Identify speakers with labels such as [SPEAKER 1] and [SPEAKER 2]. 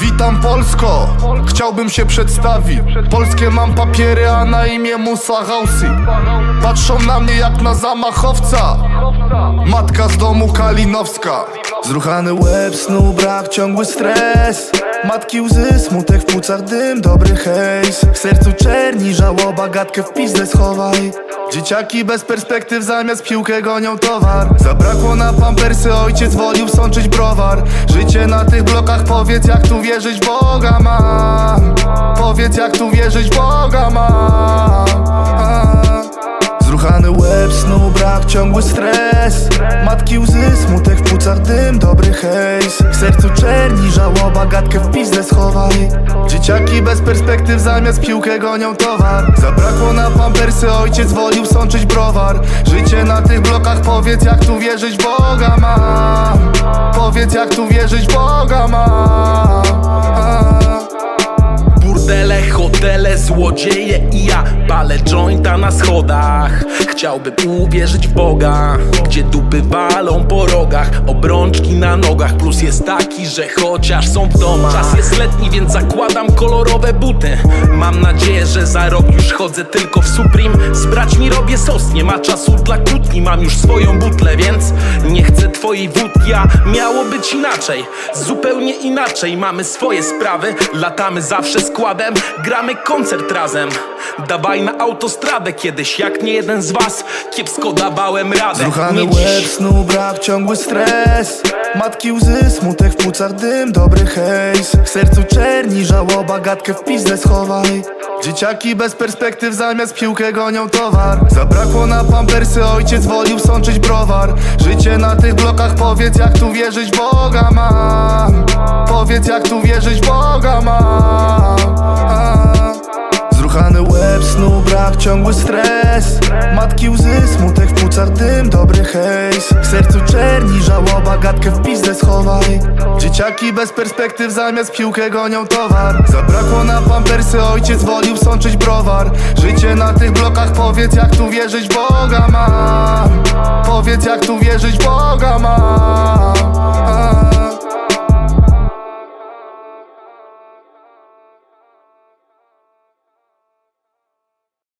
[SPEAKER 1] Witam Polsko, chciałbym się przedstawić. Polskie mam papiery, a na imię Musa Gausi Patrzą na mnie jak na zamachowca. Matka z domu Kalinowska. Zruchany łeb, snu, brak, ciągły stres. Matki łzy, smutek w płucach, dym, dobry hejs. W sercu czerni, żałoba, gadkę w pizdę schowaj Dzieciaki bez perspektyw zamiast piłkę gonią towar. Zabrakło na pampersy, ojciec wolił sączyć browar. Życie na tych blokach, powiedz jak tu wierzyć Boga mam Powiedz jak tu wierzyć Boga mam płucach, dym, dobry hejs. W sercu czerni, żałoba, gadkę w pizdę schowaj. Dzieciaki bez perspektyw zamiast piłkę gonią towar. Zabrakło na pampersy, ojciec wolił sączyć browar. Życie na tych blokach, powiedz jak tu wierzyć Boga mam. Powiedz jak tu wierzyć Boga mam
[SPEAKER 2] złodzieje i ja Palę jointa na schodach. Chciałbym uwierzyć w Boga Gdzie dupy walą po rogach. Obrączki na nogach Plus jest taki, że chociaż są w domach. Czas jest letni, więc zakładam kolorowe buty. Mam nadzieję, że za rok już chodzę tylko w Supreme. Z braćmi robię sos, nie ma czasu dla kłótni. Mam już swoją butlę, więc nie chcę twojej wódki A miało być inaczej, zupełnie inaczej Mamy swoje sprawy, latamy zawsze składem Gramy koncert razem. Dawaj na autostradę kiedyś, jak nie jeden z was. Kiepsko dawałem radę.
[SPEAKER 1] Zruchany
[SPEAKER 2] Nie
[SPEAKER 1] łeb, snu, brak, ciągły stres. Matki łzy, smutek w płucach, dym, dobry hejs. W sercu czerni, żałoba, gadkę w pizdę schowaj. Dzieciaki bez perspektyw zamiast piłkę gonią towar. Zabrakło na pampersy, ojciec wolił sączyć browar. Życie na tych blokach, powiedz jak tu wierzyć Boga mam. Powiedz jak tu wierzyć Boga mam Zruchany łeb, snu, brak, ciągły stres. Matki łzy, smutek w płucach, dym, dobry hejs. W sercu czerni, żałoba, gadkę w pizdę schowaj. Dzieciaki bez perspektyw zamiast piłkę gonią towar. Zabrakło na pampersy, ojciec wolił sączyć browar. Życie na tych blokach, powiedz jak tu wierzyć Boga mam. Powiedz jak tu wierzyć Boga